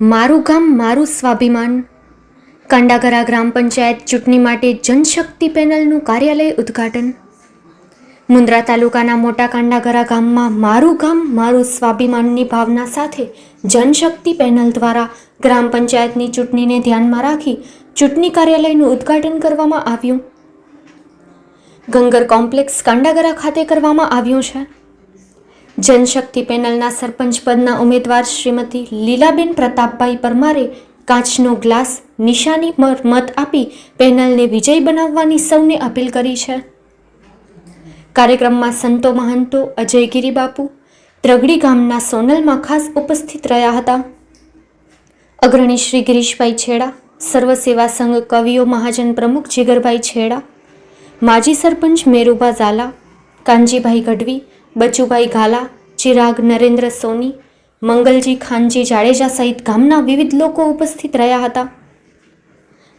મારું ગામ મારું સ્વાભિમાન. કાંડાગરા ગ્રામ પંચાયત ચૂંટણી માટે જનશક્તિ પેનલનું કાર્યાલય ઉદ્ઘાટન. મુન્દ્રા તાલુકાના મોટા કાંડાગરા ગામમાં મારું ગામ મારું સ્વાભિમાનની ભાવના સાથે જનશક્તિ પેનલ દ્વારા ગ્રામ પંચાયતની ચૂંટણીને ધ્યાનમાં રાખી ચૂંટણી કાર્યાલયનું ઉદ્ઘાટન કરવામાં આવ્યું. ગંગર કોમ્પ્લેક્સ કાંડાગરા ખાતે કરવામાં આવ્યું છે. જનશક્તિ પેનલના સરપંચ પદના ઉમેદવાર શ્રીમતી લીલાબેન પ્રતાપભાઈ પરમારે કાચનો ગ્લાસ નિશાની મત આપી પેનલને વિજય બનાવવાની સૌને અપીલ કરી છે. કાર્યક્રમમાં સંતો મહંતો, અજયગીરી બાપુ, ત્રગડી ગામના સોનલમાં ખાસ ઉપસ્થિત રહ્યા હતા. અગ્રણી શ્રી ગિરીશભાઈ છેડા સર્વ સેવા સંઘ કવિઓ મહાજન પ્રમુખ જીગરભાઈ છેડા, માજી સરપંચ મેરુભા ઝાલા, કાનજીભાઈ ગઢવી બચુભાઈ ગાલા, ચિરાગ નરેન્દ્ર સોની, મંગલજી ખાનજી જાડેજા સહિત ગામના વિવિધ લોકો ઉપસ્થિત રહ્યા હતા.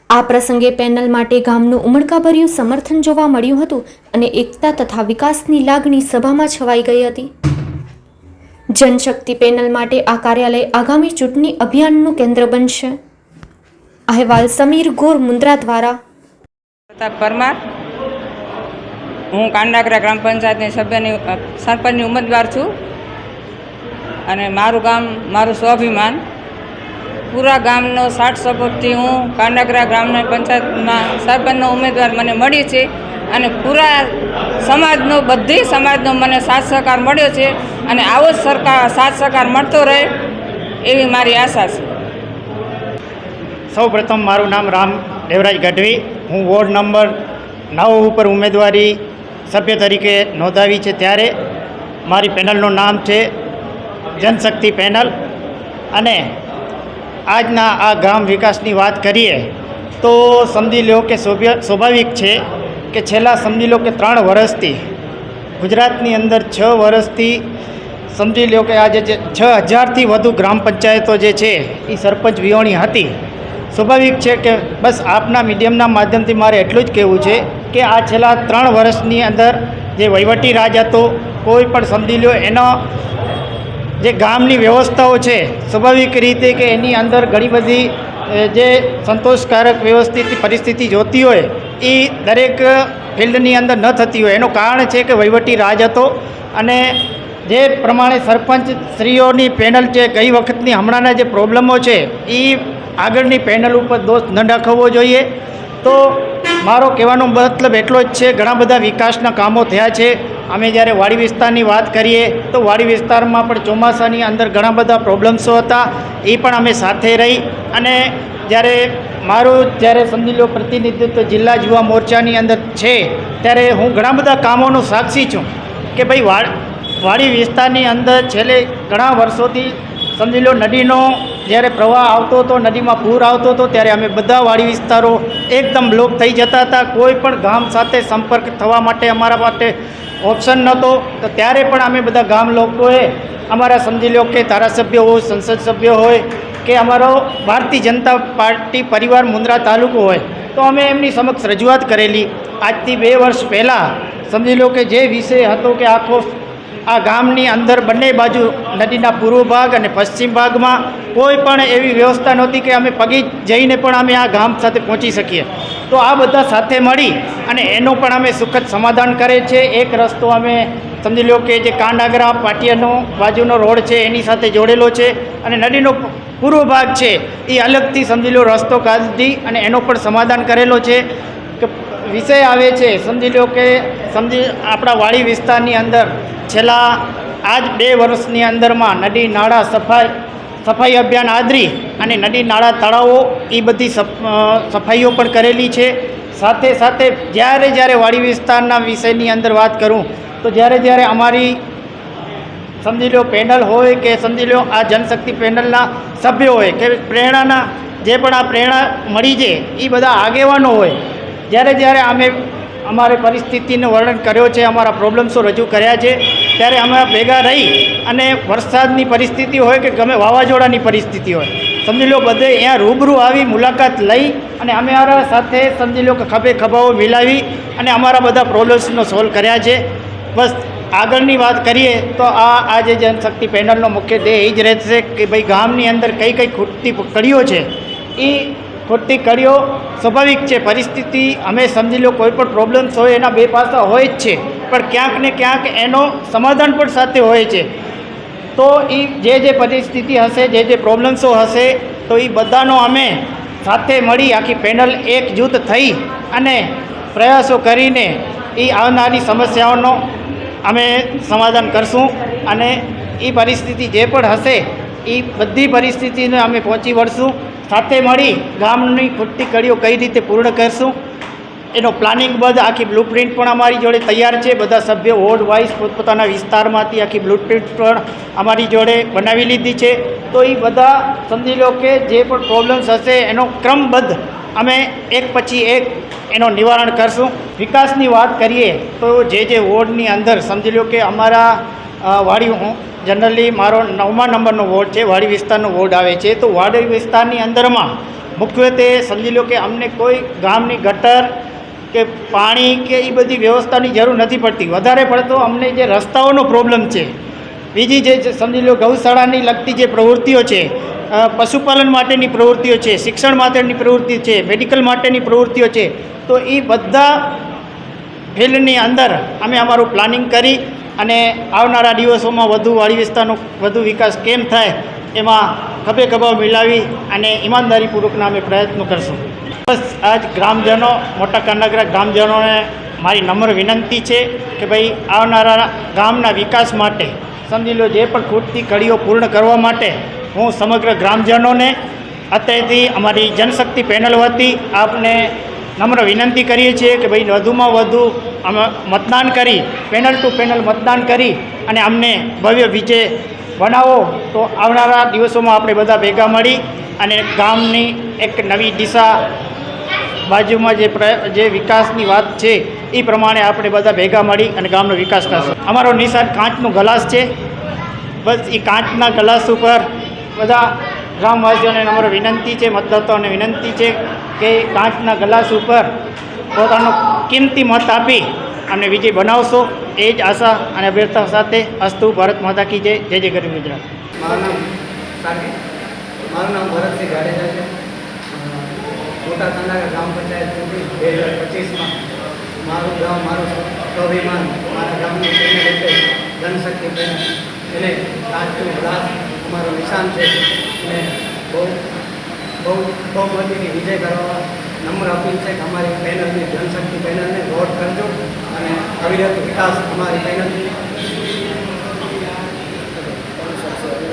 આ પ્રસંગે પેનલ માટે ગામનું ઉમળકાભર્યું સમર્થન જોવા મળ્યું હતું અને એકતા તથા વિકાસની લાગણી સભામાં છવાઈ ગઈ હતી. જનશક્તિ પેનલ માટે આ કાર્યાલય આગામી ચૂંટણી અભિયાનનું કેન્દ્ર બનશે. અહેવાલ સમીર ગોર મુન્દ્રા દ્વારા. પરમાર હું કાંડાગરા ગ્રામ પંચાયતની સભ્યની સરપંચની ઉમેદવાર છું અને મારું ગામ, મારું સ્વાભિમાન. પૂરા ગામનો સાઠ સપોર્ટથી હું કાંડાગરા ગ્રામના પંચાયતમાં સરપંચનો ઉમેદવાર મને મળી છે અને પૂરા સમાજનો, બધી સમાજનો મને સાથ સહકાર મળ્યો છે અને આવો જ સરકાર, સાથ સહકાર મળતો રહે એવી મારી આશા છે. સૌ મારું નામ રામ દેવરાજ ગઢવી. હું વોર્ડ નંબર નવ ઉપર ઉમેદવારી સભ્ય તરીકે નોંધાવી છે ત્યારે મારી પેનલનું નામ છે જનશક્તિ પેનલ. અને આજના આ ગ્રામ વિકાસની વાત કરીએ તો સમજી લો કે સ્વાભાવિક છે કે છેલ્લા સમજી લો કે ત્રણ વર્ષથી ગુજરાતની અંદર છ વર્ષથી સમજી લો કે આજે જે છ હજારથી વધુ ગ્રામ પંચાયતો જે છે એ સરપંચ વિહોણી હતી. સ્વાભાવિક છે કે બસ આપના મીડિયમના માધ્યમથી મારે એટલું જ કહેવું છે કે આ છેલ્લા ત્રણ વર્ષની અંદર જે વહીવટી રાજ હતો, કોઈ પણ સમજી લો એનો જે ગામની વ્યવસ્થાઓ છે, સ્વાભાવિક રીતે કે એની અંદર ઘણી બધી જે સંતોષકારક વ્યવસ્થિત પરિસ્થિતિ જોતી હોય એ દરેક ફિલ્ડની અંદર ન થતી હોય. એનું કારણ છે કે વહીવટી રાજ હતો અને જે પ્રમાણે સરપંચ શ્રીઓની પેનલ છે, ગઈ વખતની હમણાંના જે પ્રોબ્લેમો છે એ આગળની પેનલ ઉપર દોષ ન દાખવવો જોઈએ. તો મારો કહેવાનો મતલબ એટલો જ છે, ઘણા બધા વિકાસના કામો થયા છે. અમે જ્યારે વાડી વિસ્તારની વાત કરીએ, તો વાડી વિસ્તારમાં પણ ચોમાસાની અંદર ઘણા બધા પ્રોબ્લેમ્સો હતા. એ પણ અમે સાથે રહી અને જ્યારે મારું, જ્યારે સમજી લો પ્રતિનિધિત્વ જિલ્લા યુવા મોરચાની અંદર છે, ત્યારે હું ઘણા બધા કામોનો સાક્ષી છું કે ભાઈ, વાડ, વાડી વિસ્તારની અંદર છેલ્લે ઘણા વર્ષોથી સમજી લો, નદીનો જ્યારે પ્રવાહ આવતો હતો, નદીમાં પૂર આવતો હતો, ત્યારે અમે બધા વાડી વિસ્તારો એકદમ બ્લોક થઈ જતા હતા. કોઈ પણ ગામ સાથે સંપર્ક થવા માટે અમારા માટે ઓપ્શન નહોતો. તો ત્યારે પણ અમે બધા ગામ લોકોએ અમારા સમજી લો કે ધારાસભ્ય હોય, સંસદ સભ્ય હોય, કે અમારો ભારતીય જનતા પાર્ટી પરિવાર મુન્દ્રા તાલુકો હોય, તો અમે એમની સમક્ષ રજૂઆત કરેલી. આજથી બે વર્ષ પહેલાં સમજી લો કે જે વિષય હતો કે આખો આ ગામની અંદર બંને બાજુ નદીના પૂર્વ ભાગ અને પશ્ચિમ ભાગમાં કોઈ પણ એવી વ્યવસ્થા નહોતી કે અમે પગી જઈને પણ અમે આ ગામ સાથે પહોંચી શકીએ. તો આ બધા સાથે મળી અને એનો પણ અમે સુખદ સમાધાન કરે છે. એક રસ્તો અમે સમજી લો કે જે કાંડાગરા, પાટિયાનો બાજુનો રોડ છે, એની સાથે જોડેલો છે અને નદીનો પૂર્વ ભાગ છે, એ અલગથી સમજી લો રસ્તો કાઢી અને એનો પણ સમાધાન કરેલો છે. કે વિષય આવે છે. સમજી લો કે, સમજી, આપણા વાડી વિસ્તારની અંદર છેલ્લા આજ બે વર્ષની અંદરમાં નદી, નાળા, સફાઈ સફાઈ અભિયાન આદરી અને નદી, નાળા, તળાવો એ બધી સફાઈઓ પણ કરેલી છે. સાથે સાથે જ્યારે જ્યારે વાડી વિસ્તારના વિષયની અંદર વાત કરું, તો જ્યારે જ્યારે અમારી, સમજી લો, પેનલ હોય કે સમજી લો, આ જનશક્તિ પેનલના સભ્યો હોય કે પ્રેરણાના, જે પણ આ પ્રેરણા મળી છે, એ બધા આગેવાનો હોય જ્યારે જ્યારે અમે અમારે પરિસ્થિતિનું વર્ણન કર્યો છે, અમારા પ્રોબ્લેમ્સો રજૂ કર્યા છે, ત્યારે અમે ભેગા રહી અને વરસાદની પરિસ્થિતિ હોય કે ગમે વાવાઝોડાની પરિસ્થિતિ હોય, સમજી લો બધે અહીંયા રૂબરૂ આવી મુલાકાત લઈ અને અમે અમારા સાથે સમજી લો કે ખભે ખભાઓ મિલાવી અને અમારા બધા પ્રોબ્લેમ્સનો સોલ્વ કર્યા છે. બસ, આગળની વાત કરીએ તો આ આજે જનશક્તિ પેનલનો મુખ્ય ધ્યેય એ જ રહેશે કે ભાઈ ગામની અંદર કઈ કઈ ખૂટતી કડીઓ છે, એ ખૂટતી કડીઓ સ્વાભાવિક છે. પરિસ્થિતિ અમે સમજી લો, કોઈ પણ પ્રોબ્લેમ્સ હોય એના બે પાસા હોય જ છે. પણ ક્યાંક ને ક્યાંક એનો સમાધાન પણ સાથે હોય છે. તો એ જે જે પરિસ્થિતિ હશે, જે જે પ્રોબ્લેમ્સો હશે, તો એ બધાનો અમે સાથે મળી આખી પેનલ એક જૂથ થઈ અને પ્રયાસો કરીને એ આવનારી સમસ્યાઓનો અમે સમાધાન કરશું અને એ પરિસ્થિતિ જે પણ હશે એ બધી પરિસ્થિતિને અમે પહોંચી વળશું. સાથે મળી ગામની ખૂટતી કડીઓ કઈ રીતે પૂર્ણ કરશું, એનો પ્લાનિંગ બધ આખી બ્લુપ્રિન્ટ પણ અમારી જોડે તૈયાર છે. બધા સભ્યો વોર્ડ વાઇઝ પોતપોતાના વિસ્તારમાંથી આખી બ્લુપ્રિન્ટ પણ અમારી જોડે બનાવી લીધી છે. તો એ બધા સમજી લો કે જે પણ પ્રોબ્લેમ્સ હશે એનો ક્રમબદ્ધ અમે એક પછી એક એનો નિવારણ કરશું. વિકાસની વાત કરીએ તો જે જે વોર્ડની અંદર સમજી લો કે અમારા વાડી હું જનરલી મારો નવમા નંબરનો વોર્ડ છે, વાડી વિસ્તારનો વોર્ડ આવે છે. તો વાડી વિસ્તારની અંદરમાં મુખ્યત્વે સમજી લો કે અમને કોઈ ગામની ગટર કે પાણી કે એ બધી વ્યવસ્થાની જરૂર નથી પડતી. વધારે પડતો અમને જે રસ્તાઓનો પ્રોબ્લેમ છે. બીજી જે સમજી લો ગૌશાળાની લગતી જે પ્રવૃત્તિઓ છે પશુપાલન માટેની પ્રવૃત્તિઓ છે, શિક્ષણ માટેની પ્રવૃત્તિ છે મેડિકલ માટેની પ્રવૃત્તિઓ છે, તો એ બધા ફિલ્ડની અંદર અમે અમારું પ્લાનિંગ કરી અને આવનારા દિવસોમાં વધુ વાડી વિસ્તારનો વધુ વિકાસ કેમ થાય એમાં ખભે ખભા મિલાવી અને ઈમાનદારીપૂર્વકના અમે પ્રયત્નો કરશું. બસ આજ ગ્રામજનો, મોટા કાનાગરા ગ્રામજનોને મારી નમ્ર વિનંતી છે કે ભાઈ આવનારા ગામના વિકાસ માટે, સમજી લો જે પણ ખૂટતી કડીઓ પૂર્ણ કરવા માટે, હું સમગ્ર ગ્રામજનોને અત્યારથી અમારી જનશક્તિ પેનલ વતી આપને નમ્ર વિનંતી કરીએ છીએ કે ભાઈ વધુમાં વધુ અમે મતદાન કરી પેનલ ટુ પેનલ મતદાન કરી અને અમને ભવ્ય વિજય બનાવો. તો આવનારા દિવસોમાં આપણે બધા ભેગા મળી અને ગામની એક નવી દિશા બાજુમાં જે જે વિકાસની વાત છે, એ પ્રમાણે આપણે બધા ભેગા મળી અને ગામનો વિકાસ કરશું. અમારો નિશાન કાંચનું ગ્લાસ છે. બસ એ કાચના ગ્લાસ ઉપર બધા ગ્રામવાસીઓને અમારો વિનંતી છે, મતદાતાઓને વિનંતી છે. કે કાચના ગ્લાસ ઉપર પોતાનો કિંમતી મત આપી અમને વિજય બનાવશો. એ જ આશા અને અભ્યર્થના સાથે અસ્તુ ભારત માતા કી જય. જય જય ગરીબ ગુજરાત. મારું નામ મારું નામ ભરતસિંહ જાડેજા છે. મોટા તાંડા ગ્રામ પંચાયત ચૂંટણી બે હજાર પચીસમાં મારું ગામ, મારું સ્વાભિમાન મારા ગામની એટલે જનશક્તિ એને રાજકીય ગ્લાસ અમારું નિશાન છે. અને બહુ બહુ બહુમતીથી વિજય કરવા નમ્ર અપીલ છે કે અમારી પેનલની જનશક્તિ પેનલને વોટ કરજો અને અવિરત વિકાસ અમારી પેનલ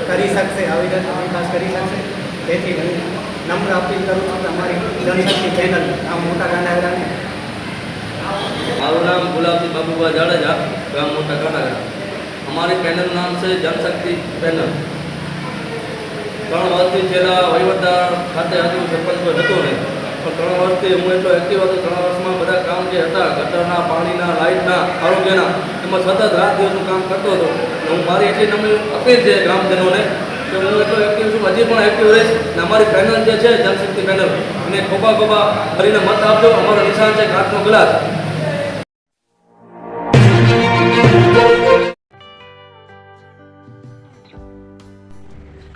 કરી શકશે, આવી રીતે વિકાસ કરી શકશે. તેથી હું નમ્ર અપીલ કરું છું કે અમારી જનશક્તિ પેનલ આ મોટા ગાંડાગરાને. મારું નામ ગુલાબજી બાબુભા જાડેજા, ગામ મોટા કાનાગરા અમારી પેનલનું નામ છે જનશક્તિ પેનલ. ત્રણ વર્ષથી છેલ્લા વહીવટદાર ખાતે હજુ સરપંચ કોઈ હતો નહીં. પણ ત્રણ વર્ષથી હું એટલો એક્ટિવ હતો. ત્રણ વર્ષમાં બધા કામ જે હતા, ગટરના, પાણીના, લાઇટના, આરોગ્યના, એમાં સતત રાત દિવસનું કામ કરતો હતો. હું મારી એટલી નમ્ર અપીલ છે ગ્રામજનોને કે હું એટલો એક્ટિવ છું, હજી પણ એક્ટિવ રહીશ. અને અમારી પેનલ જે છે, જનશક્તિ પેનલ એને ખોબા ખોબા ભરીને મત આપજો. અમારો નિશાન છે કાચનો ગ્લાસ.